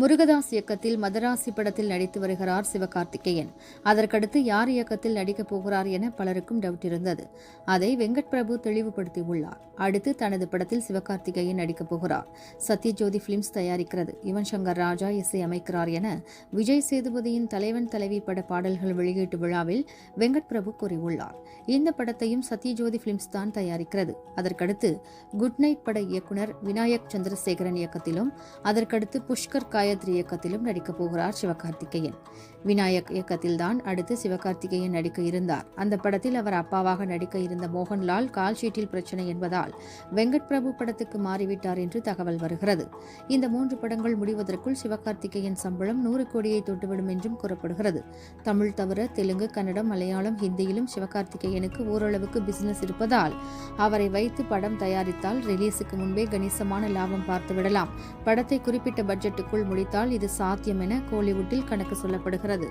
முருகதாஸ் இயக்கத்தில் மதராசி படத்தில் நடித்து வருகிறார் சிவகார்த்திகேயன். அதற்கடுத்து யார் இயக்கத்தில் நடிக்கப் போகிறார் என பலருக்கும் டவுட் இருந்தது. அதை வெங்கட் பிரபு தெளிவுபடுத்தியுள்ளார் அடுத்து தனது படத்தில் சிவகார்த்திகேயன் நடிக்கப் போகிறார். சத்யஜோதி பிலிம்ஸ் தயாரிக்கிறது. யுவன் சங்கர் ராஜா இசை அமைக்கிறார் என விஜய் சேதுபதியின் தலைவன் தலைவி பட பாடல்கள் வெளியீட்டு விழாவில் வெங்கட் பிரபு கூறியுள்ளார். இந்த படத்தையும் சத்யஜோதி பிலிம்ஸ் தான் தயாரிக்கிறது. அதற்கடுத்து குட் நைட் பட இயக்குனர் விநாயக் சந்திரசேகரன் இயக்கத்திலும் அதற்கடுத்து புஷ்கர் காயத்ரி இயக்கத்திலும் நடிக்கப் போகிறார் சிவகார்த்திகேயன். விநாயக் இயக்கத்தில்தான் அடுத்து சிவகார்த்திகேயன் நடிக்க இருந்தார். அந்த படத்தில் அவர் அப்பாவாக நடிக்க இருந்த மோகன்லால் கால்ஷீட்டில் பிரச்சனை என்பதால் வெங்கட் பிரபு படத்துக்கு மாறிவிட்டார் என்று தகவல் வருகிறது. இந்த மூன்று படங்கள் முடிவதற்குள் சிவகார்த்திகேயன் சம்பளம் நூறு கோடியை தொட்டுவிடும் என்றும் கூறப்படுகிறது. தமிழ் தவிர தெலுங்கு கன்னடம் மலையாளம் ஹிந்தியிலும் சிவகார்த்திகேயனுக்கு ஓரளவுக்கு பிசினஸ் இருப்பதால் அவரை வைத்து படம் தயாரித்தால் ரிலீஸுக்கு முன்பே கணிசமான லாபம் பார்த்துவிடலாம். படத்தை குறிப்பிட்ட பட்ஜெட்டுக்குள் முடித்தால் இது சாத்தியம் என கோலிவுட்டில் கணக்கு சொல்லப்படுகிறது.